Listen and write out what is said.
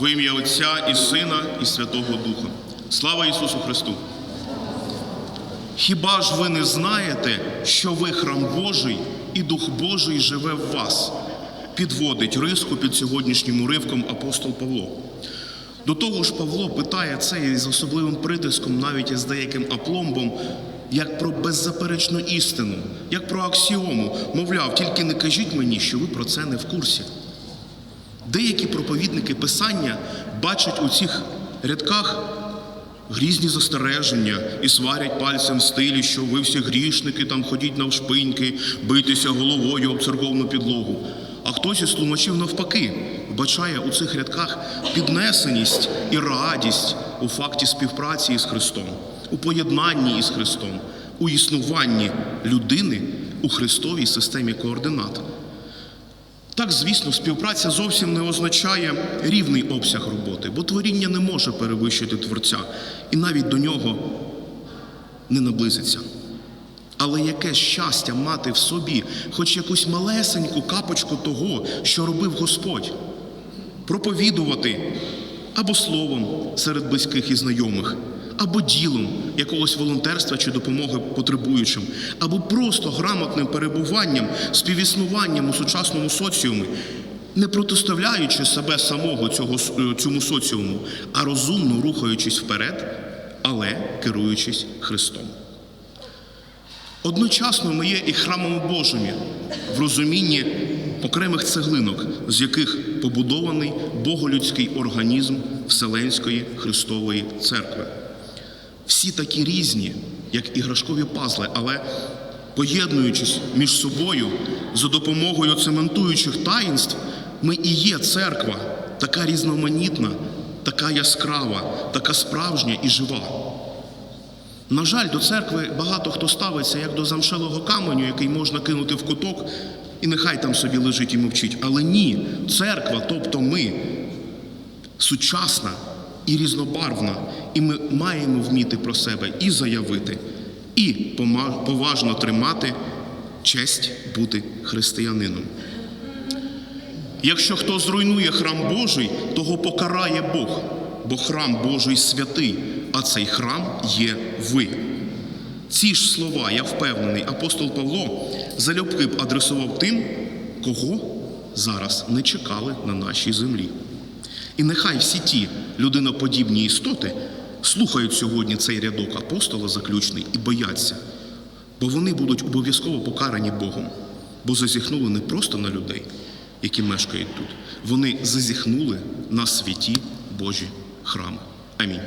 Во ім'я Отця і Сина, і Святого Духа. Слава Ісусу Христу! Хіба ж ви не знаєте, що ви храм Божий і Дух Божий живе в вас? Підводить риску під сьогоднішнім уривком апостол Павло. До того ж, Павло питає це із особливим притиском, навіть із деяким апломбом, як про беззаперечну істину, як про аксіому. Мовляв, тільки не кажіть мені, що ви про це не в курсі. Деякі проповідники Писання бачать у цих рядках грізні застереження і сварять пальцем в стилі, що ви всі грішники, там ходіть навшпиньки, бийтеся головою об церковну підлогу. А хтось із тлумачів навпаки вбачає у цих рядках піднесеність і радість у факті співпраці із Христом, у поєднанні із Христом, у існуванні людини у Христовій системі координат. Так, звісно, співпраця зовсім не означає рівний обсяг роботи, бо творіння не може перевищити творця і навіть до нього не наблизиться. Але яке щастя мати в собі хоч якусь малесеньку капочку того, що робив Господь, проповідувати або словом серед близьких і знайомих, або ділом якогось волонтерства чи допомоги потребуючим, або просто грамотним перебуванням, співіснуванням у сучасному соціумі, не протиставляючи себе самого цього, е, цьому соціуму, а розумно рухаючись вперед, але керуючись Христом. Одночасно ми є і храмами Божими в розумінні окремих цеглинок, з яких побудований боголюдський організм Вселенської Христової Церкви. Всі такі різні, як іграшкові пазли, але поєднуючись між собою за допомогою цементуючих таїнств, ми і є церква, така різноманітна, така яскрава, така справжня і жива. На жаль, до церкви багато хто ставиться як до замшелого каменю, який можна кинути в куток, і нехай там собі лежить і мовчить. Але ні, церква, тобто ми, сучасна і різнобарвна, і ми маємо вміти про себе і заявити, і поважно тримати честь бути християнином. Якщо хто зруйнує храм Божий, того покарає Бог, бо храм Божий святий, а цей храм є ви. Ці ж слова, я впевнений, апостол Павло залюбки б адресував тим, кого зараз не чекали на нашій землі. І нехай всі ті людиноподібні істоти слухають сьогодні цей рядок апостола заключний і бояться, бо вони будуть обов'язково покарані Богом, бо зазіхнули не просто на людей, які мешкають тут, вони зазіхнули на святі Божі храми. Амінь.